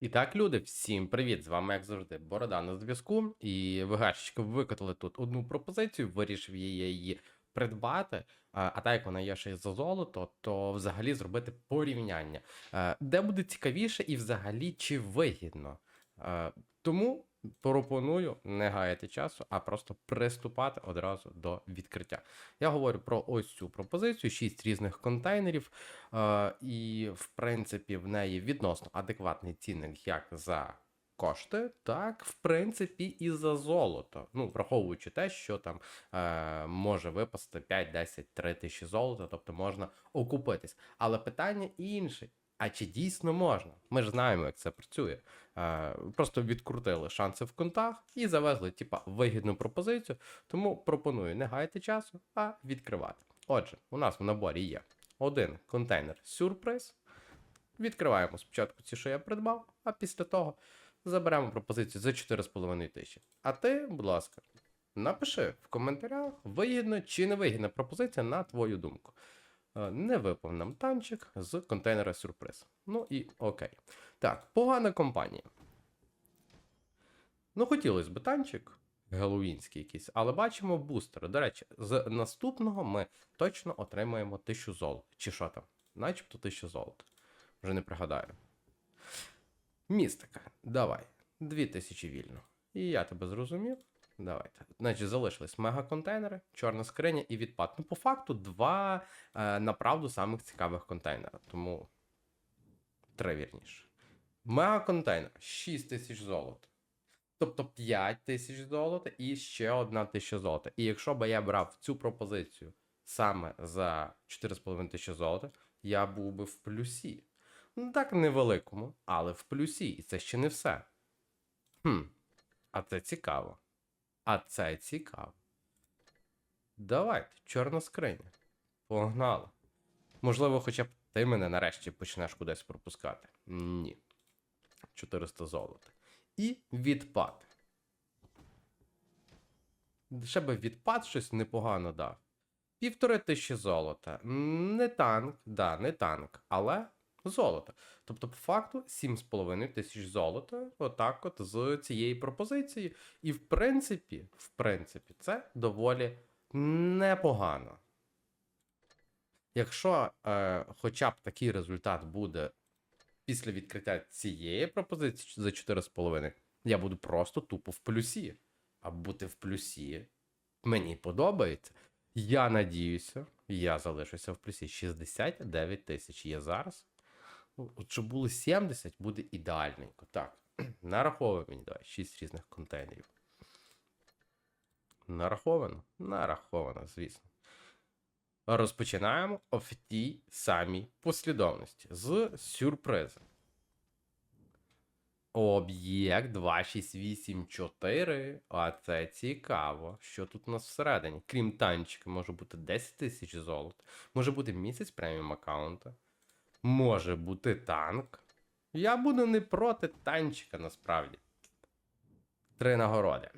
І так, люди, всім привіт! З вами, як завжди, Борода на зв'язку. І ВГшечки викотали тут одну пропозицію, вирішив її придбати. А а так як вона є ще й за золото, то взагалі зробити порівняння, Е, де буде цікавіше і взагалі чи вигідно. Е, Тому пропоную не гаяти часу, а просто приступати одразу до відкриття. Я говорю про ось цю пропозицію: 6 різних контейнерів. Е, і, в принципі, в неї відносно адекватний цінник як за кошти, так, в принципі, і за золото. Ну, враховуючи те, що там е, може випасти 5, 10, 3 тисячі золота, тобто можна окупитись. Але питання інше. А чи дійсно можна? Ми ж знаємо, як це працює. Просто відкрутили шанси в контах і завезли, типа, вигідну пропозицію. Тому пропоную не гаяти часу, а відкривати. Отже, у нас в наборі є один контейнер сюрприз. Відкриваємо спочатку ці, що я придбав, а після того заберемо пропозицію за 4,5 тисячі. А ти, будь ласка, напиши в коментарях, вигідна чи невигідна пропозиція на твою думку. Е, Не випав танчик з контейнера сюрприз. Ну і окей. Так, погана компанія. Ну, хотілося б танчик геловінський якийсь, але бачимо бустери. До речі, з наступного ми точно отримаємо 1000 золота. Чи що там? Начебто 1000 золота. Вже не пригадаю. Містика, давай. 2000 вільно. І я тебе зрозумів. Давайте. Значить, залишились мегаконтейнери, чорна скриня і відпад. Ну, по факту, два е, направду самих цікавих контейнера. Тому три вірніше. Мегаконтейнер 6 тисяч золота. Тобто 5 тисяч золота і ще одна тисяча золота. І якщо би я брав цю пропозицію саме за 4,5 тисячі золота, я був би в плюсі. Ну так невеликому, але в плюсі. І це ще не все. Хм, а це цікаво. А це цікаво. Давайте, чорна скриня. Погнали. Можливо, хоча б ти мене нарешті почнеш кудись пропускати. Ні. 400 золота. І відпад. Ще би відпад щось непогано дав. Півтори тисячі золота. Не танк, да, не танк, але золото. Тобто, по факту, 7,5 тисяч золота, отак от з цієї пропозиції. І в принципі, в принципі, це доволі непогано. Якщо е, хоча б такий результат буде після відкриття цієї пропозиції за 4,5, я буду просто тупо в плюсі. А бути в плюсі мені подобається. Я надіюся, я залишуся в плюсі 69 тисяч є зараз. Ну, от щоб було 70, буде ідеальненько. Так, нараховуй мені давай 6 різних контейнерів. Нараховано? Нараховано, звісно. Розпочинаємо в тій самій послідовності з сюрпризу. Об'єкт 2684. А це цікаво. Що тут у нас всередині? Крім танчика, може бути 10 тисяч золота. Може бути місяць преміум аккаунта. Може бути танк. Я буду не проти танчика насправді. Три нагороди.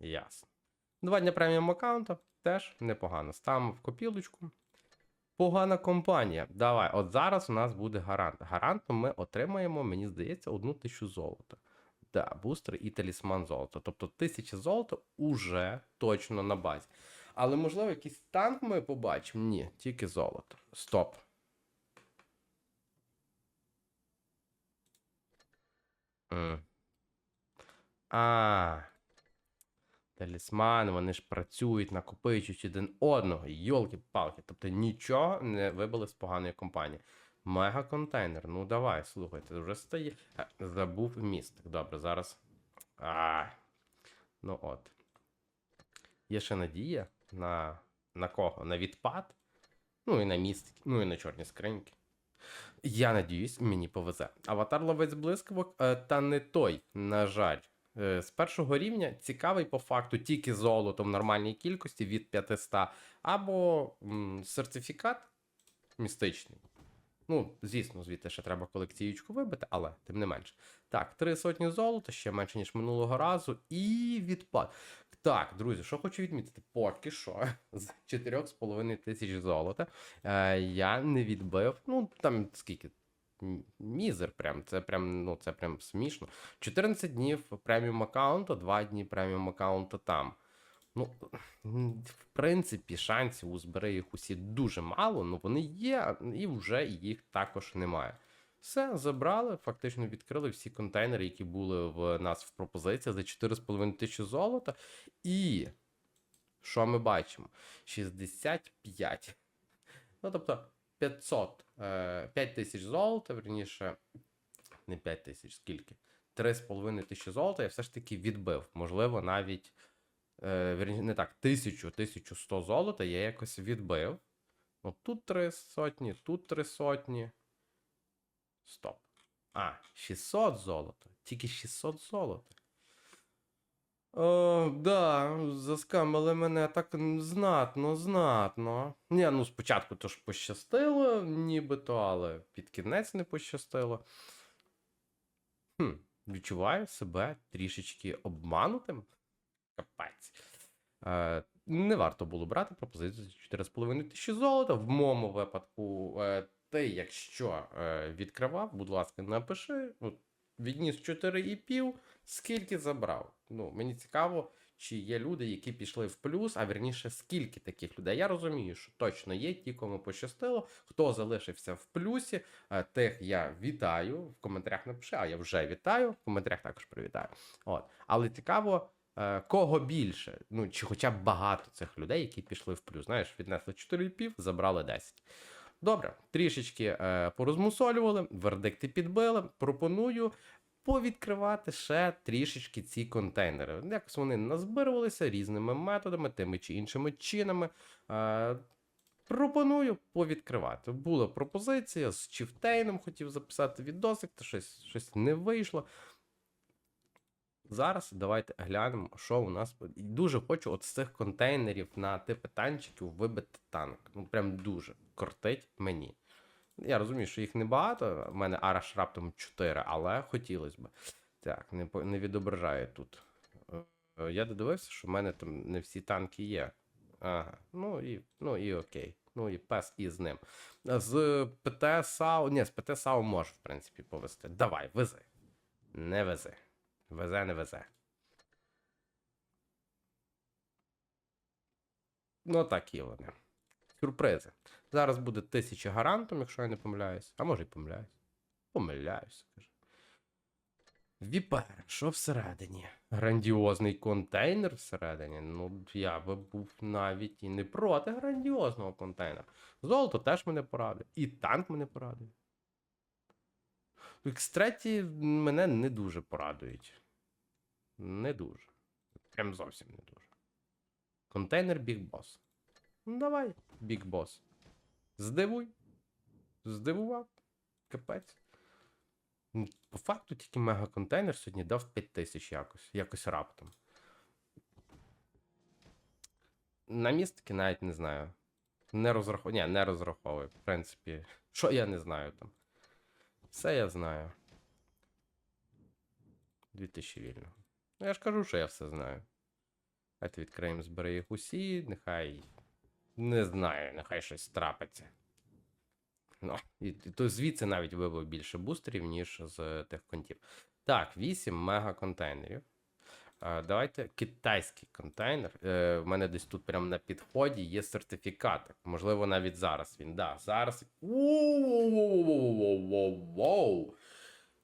Ясно. Два дня преміум аккаунта теж непогано. Ставимо в копілочку. Погана компанія. Давай, от зараз у нас буде гарант. Гарантом ми отримаємо, мені здається, одну тисячу золота. Да, бустер і талісман золота. Тобто тисяча золота уже точно на базі. Але, можливо, якийсь танк ми побачимо? Ні, тільки золото. Стоп. М. А. Талісмани, вони ж працюють, накопичують один одного. Йолки-палки. Тобто нічого не вибили з поганої компанії. Мега контейнер. Ну давай, слухайте, вже стає. Е, Забув містик. Добре, зараз. А. Ну от. Є ще надія на. На кого? На відпад? Ну і на містики, ну і на чорні скриньки. Я надіюсь, мені повезе. Аватар ловець блискавок, е, та не той, на жаль. Е, З першого рівня цікавий по факту тільки золото в нормальній кількості від 500, або м, сертифікат містичний. Ну, звісно, звідти ще треба колекціючку вибити, але тим не менше. Так, три сотні золота, ще менше, ніж минулого разу, і відпад. Так, друзі, що хочу відмітити, поки що з 4,5 тисяч золота е, я не відбив, ну там скільки? мізер. Прям. Це прям, ну, це прям смішно. 14 днів преміум аккаунту, 2 дні преміум аккаунту там. Ну, в принципі, шансів у збери їх усі дуже мало, але вони є, і вже їх також немає. Все, забрали, фактично відкрили всі контейнери, які були в нас в пропозиції за 4,5 тисячі золота. І що ми бачимо? 65. Ну, тобто 500, е, 5 тисяч золота, верніше, не 5 тисяч, скільки? 3,5 тисячі золота я все ж таки відбив. Можливо, навіть е, не так, 1000, 1100 золота я якось відбив. Ну, тут 3 сотні, тут 3 сотні. Стоп. А, 600 золота. Тільки 600 золота. О, да, заскамили мене так знатно, знатно. Ні, ну спочатку то ж пощастило, нібито, але під кінець не пощастило. Хм, відчуваю себе трішечки обманутим. Капець. Е, не варто було брати пропозицію за 4,5 тисячі золота. В моєму випадку, е, ти, якщо е, відкривав, будь ласка, напиши. От, відніс 4,5, скільки забрав. Ну, мені цікаво, чи є люди, які пішли в плюс, а вірніше, скільки таких людей. Я розумію, що точно є ті, кому пощастило. Хто залишився в плюсі, е, тих я вітаю. В коментарях напиши, а я вже вітаю. В коментарях також привітаю. От. Але цікаво, е, кого більше, ну чи хоча б багато цих людей, які пішли в плюс. Знаєш, віднесли 4,5, забрали 10. Добре, трішечки е, порозмусолювали, вердикти підбили. Пропоную повідкривати ще трішечки ці контейнери. Якось вони назбирувалися різними методами, тими чи іншими чинами. Е, пропоную повідкривати. Була пропозиція з Чіфтейном, хотів записати відосик, та щось, щось не вийшло. Зараз давайте глянемо, що у нас. Дуже хочу от з цих контейнерів на типи танчиків вибити танк. Ну прям дуже кортить мені. Я розумію, що їх небагато. В мене Араш раптом 4, але хотілося б. Так, не, не відображає тут. Е, Я додивився, що в мене там не всі танки є. Ага, ну і, ну і окей. Ну і пес із ним. З ПТ САУ. Ні, з ПТ САУ можу, в принципі, повести. Давай, вези. Не вези. Везе, не везе. Ну, такі вони. Сюрпризи. Зараз буде 1000 гарантом, якщо я не помиляюсь. А може і помиляюсь. Помиляюся, каже. Віпер, що всередині? Грандіозний контейнер всередині. Ну, я би був навіть і не проти грандіозного контейнера. Золото теж мене порадує. І танк мене порадує. X3 мене не дуже порадують. Не дуже. Прям зовсім не дуже. Контейнер Big Boss. Ну, давай, Big Boss. Здивуй. Здивував. Капець. Ну, По факту тільки мегаконтейнер сьогодні дав 5000 якось. Якось раптом. На містики навіть не знаю. Не розраховую. Ні, не розраховую. В принципі, що я не знаю там. Все я знаю. 2000 вільного. Ну, я ж кажу, що я все знаю. Давайте відкриємо, збери їх усі, нехай. Не знаю, нехай щось трапиться. Ну, і, то звідси навіть вибив більше бустерів, ніж з тих контів. Так, 8 мегаконтейнерів. А, давайте китайський контейнер. Е, в мене десь тут прямо на підході є сертифікат. Можливо, навіть зараз він. Да, зараз.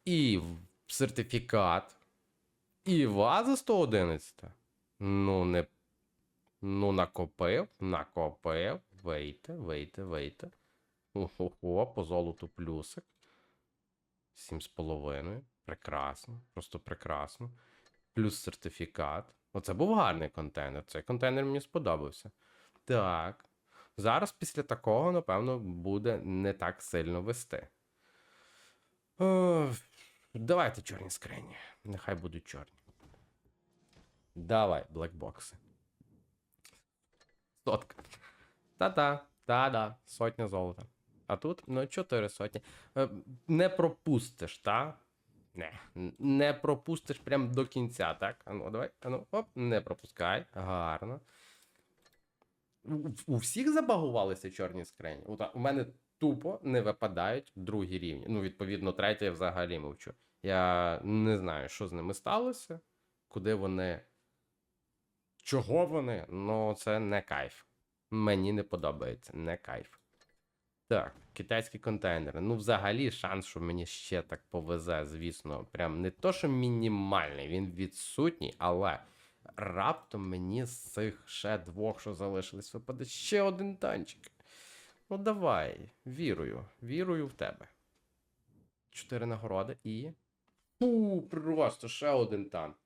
І сертифікат. І ваза 111. Ну, не. Ну, накопив, накопив. Вийте, вийте, вийте. Ого, по золоту плюсик. Сім з половиною. Прекрасно. Просто прекрасно. Плюс сертифікат. Оце був гарний контейнер. Цей контейнер мені сподобався. Так. Зараз після такого, напевно, буде не так сильно вести. О, давайте чорні скрині. Нехай будуть чорні. Давай, блекбокси. Сотка. Та-та, та-да, сотня золота. А тут, ну, 4 сотні. Е, Не пропустиш, та? Не, не пропустиш прям до кінця, так? Ану, давай, ану, оп, не пропускай. Гарно. У, всіх забагувалися чорні скрині. У мене тупо не випадають другі рівні. Ну, відповідно, третє я взагалі мовчу. Я не знаю, що з ними сталося, куди вони. Чого вони? Ну, це не кайф. Мені не подобається, не кайф. Так, китайські контейнери. Ну, взагалі, шанс, що мені ще так повезе, звісно, прям не то, що мінімальний, він відсутній, але раптом мені з цих ще двох, що залишились, випаде ще один танчик. Ну, давай, вірую, вірую в тебе. Чотири нагороди і. Фу, просто ще один танк.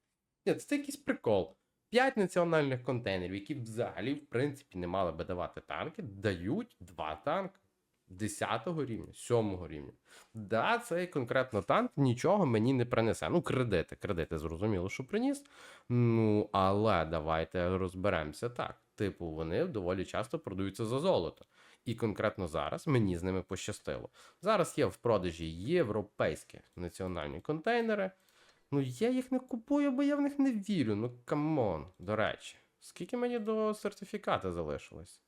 Ні, це якийсь прикол. П'ять національних контейнерів, які взагалі, в принципі, не мали би давати танки, дають два танки. 10 го рівня, 7 рівня. Да, цей конкретно танк нічого мені не принесе. Ну, кредити, кредити, зрозуміло, що приніс. Ну, але давайте розберемося так. Типу, вони доволі часто продаються за золото. І конкретно зараз мені з ними пощастило. Зараз є в продажі європейські національні контейнери. Ну, я їх не купую, бо я в них не вірю. Ну, камон, до речі. Скільки мені до сертифіката залишилось?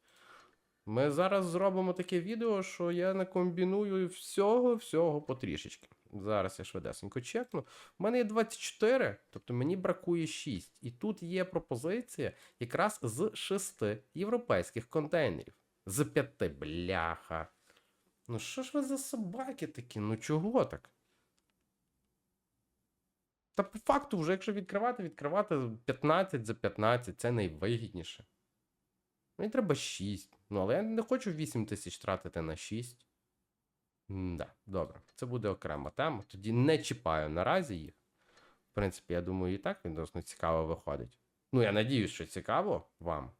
Ми зараз зробимо таке відео, що я накомбіную всього-всього потрішечки. Зараз я швидесенько чекну. У мене є 24, тобто мені бракує 6. І тут є пропозиція якраз з 6 європейських контейнерів. З 5 бляха. Ну що ж ви за собаки такі? Ну чого так? Та по факту, вже якщо відкривати, відкривати 15 за 15, це найвигідніше. Мені треба 6. Ну, але я не хочу 8 тисяч тратити на 6. Да, добре, це буде окрема тема. Тоді не чіпаю наразі їх. В принципі, я думаю, і так відносно цікаво виходить. Ну, я надіюсь, що цікаво вам.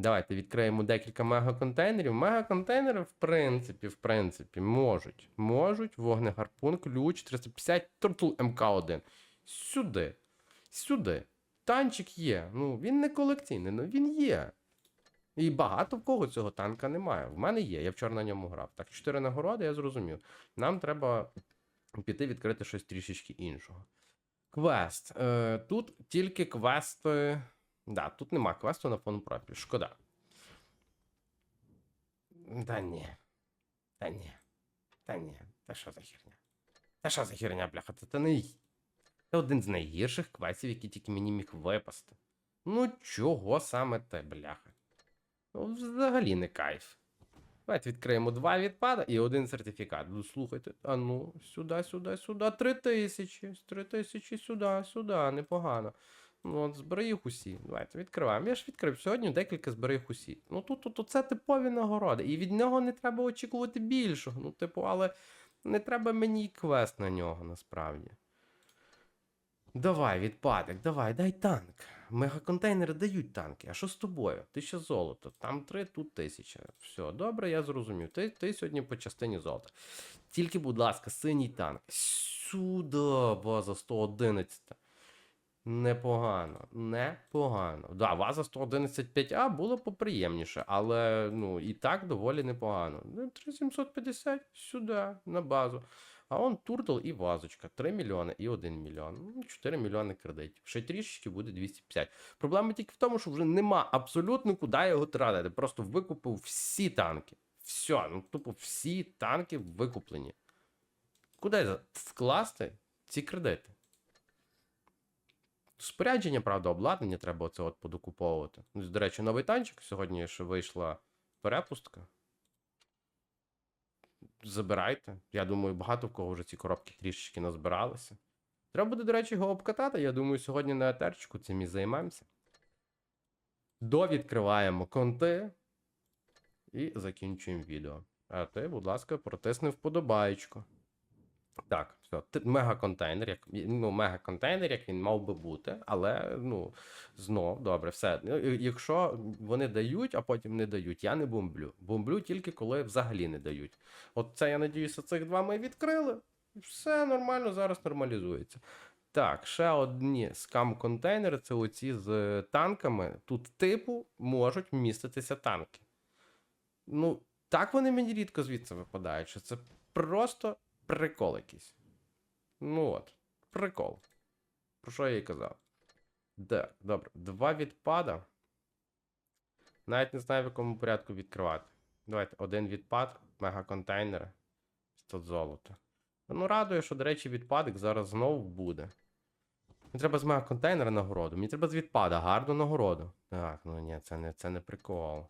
Давайте відкриємо декілька мегаконтейнерів. Мегаконтейнери, в принципі, в принципі, можуть. Можуть вогнегарпун, ключ 350 Turtle МК1. Сюди. Сюди. Танчик є. Ну, він не колекційний, але він є. І багато в кого цього танка немає. В мене є, я вчора на ньому грав. Так, чотири нагороди, я зрозумів. Нам треба піти відкрити щось трішечки іншого. Квест. Е, Тут тільки квести. Да, тут нема квесту на фон профіль. Шкода. Та ні. Та ні. Та ні. Та що за херня? Та що за херня, бляха? Це не. Це один з найгірших квестів, які тільки мені міг випасти. Ну, чого саме те, бляха? Ну, взагалі не кайф. Давайте відкриємо два відпада і один сертифікат. Ну, слухайте, а ну, сюди, сюди, сюди. Три тисячі. Три тисячі сюди, сюди, непогано. Ну, от збери їх усі. Давайте відкриваємо. Я ж відкрив сьогодні декілька збери їх усі. Ну тут, тут, тут це типові нагороди. І від нього не треба очікувати більшого. Ну, типу, але не треба мені квест на нього насправді. Давай, відпадок, давай, дай танк. Мегаконтейнери дають танки. А що з тобою? Ти ще золото. Там три, тут тисяча. Все, добре, я зрозумів. Ти, ти сьогодні по частині золота. Тільки, будь ласка, синій танк. Сюди, база 111. Непогано, непогано. Да, ваза 111.5А було поприємніше, але ну і так доволі непогано. Ну, 3750 сюди, на базу. А он туртл і вазочка. 3 мільйони і 1 мільйон. Ну, 4 мільйони кредитів. Ще трішечки буде 250. Проблема тільки в тому, що вже нема абсолютно куди його тратити. Просто викупив всі танки. Все, ну тупо всі танки викуплені. Куди вкласти ці кредити? Спорядження, правда, обладнання треба оце от подокуповувати. Ну, До речі, новий танчик. Сьогодні ще вийшла перепустка. Забирайте. Я думаю, багато в кого вже ці коробки трішечки назбиралися. Треба буде, до речі, його обкатати. Я думаю, сьогодні на етерчику цим і займемося. Довідкриваємо конти і закінчуємо відео. А ти, будь ласка, протисни вподобаєчку. Так, все. Мегаконтейнер, як ну, мегаконтейнер, як він мав би бути, але ну знов добре, все. Ну, Якщо вони дають, а потім не дають, я не бомблю. Бомблю тільки коли взагалі не дають. От це я надіюся, цих два ми відкрили. Все нормально, зараз нормалізується. Так, ще одні скам-контейнери це оці з танками. Тут, типу, можуть вміститися танки. Ну, так вони мені рідко звідси випадають, що це просто прикол якийсь. Ну от, прикол. Про що я і казав? Так, добре. Два відпада. Навіть не знаю, в якому порядку відкривати. Давайте один відпад, мегаконтейнери. Тут золото. Ну, радує, що, до речі, відпадок зараз знову буде. Мені треба з мегаконтейнера нагороду. Мені треба з відпада гарну нагороду. Так, ну ні, це не, це не прикол.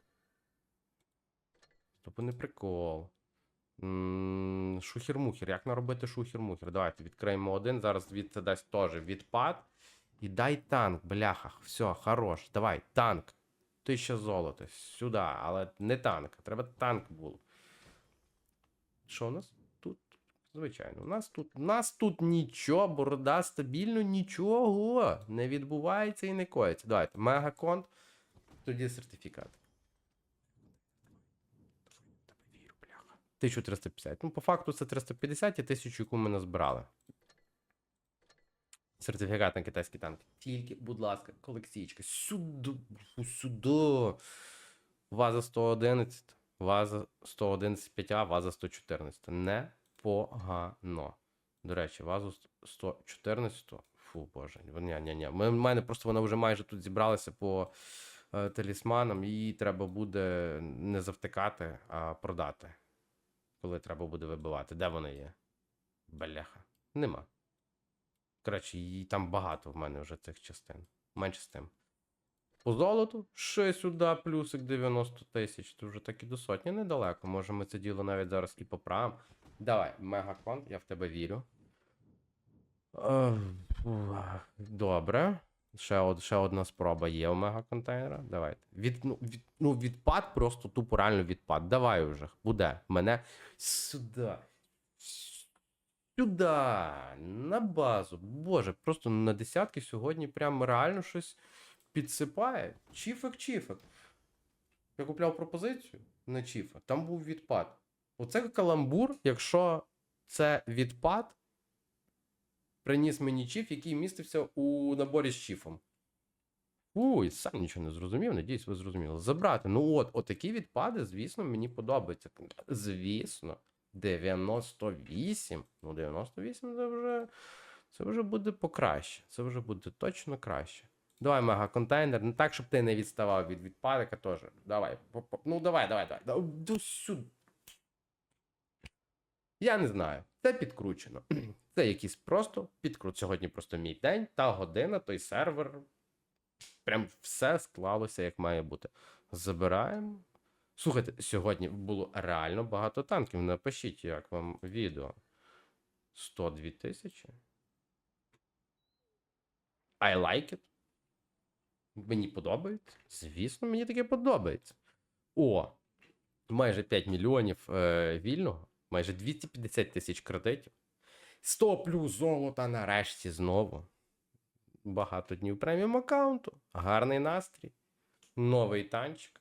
Тобто не прикол. Шухер-мухер. Як наробити шухер-мухер? Давайте відкриємо один. Зараз звідси дасть теж відпад. І дай танк, бляха. Все, хорош. Давай, танк. Тисяча золота. Сюди, але не танк. Треба танк був. Що у нас тут? Звичайно, у нас тут, у нас тут нічого, борода стабільно, нічого не відбувається і не коїться. Давайте, мегаконт, тоді сертифікат. Тебе вірю, бляха. 1350. Ну, по факту це 350 і 1000, яку ми назбирали. Сертифікат на китайський танк. Тільки, будь ласка, колекційка. Сюди. Сюди. Ваза 111. Ваза 111 5А, ваза 114. Непогано. До речі, вазу 114. Фу, боже. Ні, ні, ні. У мене просто вона вже майже тут зібралася по е, талісманам, її треба буде не завтикати, а продати. Коли треба буде вибивати. Де вона є? Бляха. Нема. Коротше, її там багато в мене вже цих частин. Менше з тим. По золоту ще сюди плюсик 90 тисяч. Це вже так і до сотні недалеко. Може ми це діло навіть зараз і поправимо. Давай, мегакон, я в тебе вірю. Е, Добре. Ще, од, ще одна спроба є у мегаконтейнера. Давайте. Від, ну, від, ну, відпад, просто тупо реально відпад. Давай вже. Буде. Мене сюди. Сюди. На базу. Боже, просто на десятки сьогодні прям реально щось підсипає. Чіфик, чіфик. Я купляв пропозицію на Чіфа, там був відпад. Оце каламбур, якщо це відпад, приніс мені Чіф, який містився у наборі з Чіфом. Уй, сам нічого не зрозумів, надіюсь, ви зрозуміли. Забрати. Ну от, отакі відпади, звісно, мені подобаються. Звісно, 98. Ну, 98 це вже. Це вже буде покраще. Це вже буде точно краще. Давай мегаконтейнер. Не так, щоб ти не відставав від відпадика теж. Давай. Ну, давай, давай, давай. Да, До сюди. Я не знаю. Це підкручено. Це якийсь просто підкрут. Сьогодні просто мій день, та година, той сервер. Прям все склалося, як має бути. Забираємо. Слухайте, сьогодні було реально багато танків. Напишіть, як вам відео. 102 тисячі. I like it. Мені подобається. Звісно, мені таке подобається. О, майже 5 мільйонів е, вільного, майже 250 тисяч кредитів. 100 плюс золота нарешті знову. Багато днів преміум аккаунту. Гарний настрій. Новий танчик.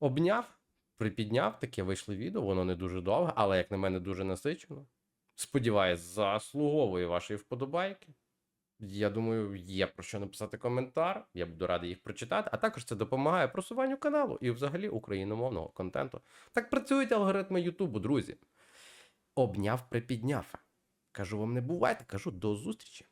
Обняв, припідняв, таке вийшло відео, воно не дуже довге, але, як на мене, дуже насичено. Сподіваюсь, заслуговує вашої вподобайки. Я думаю, є про що написати коментар. Я буду радий їх прочитати. А також це допомагає просуванню каналу і взагалі україномовного контенту. Так працюють алгоритми Ютубу, друзі. Обняв, припідняв. Кажу вам, не бувайте, кажу до зустрічі.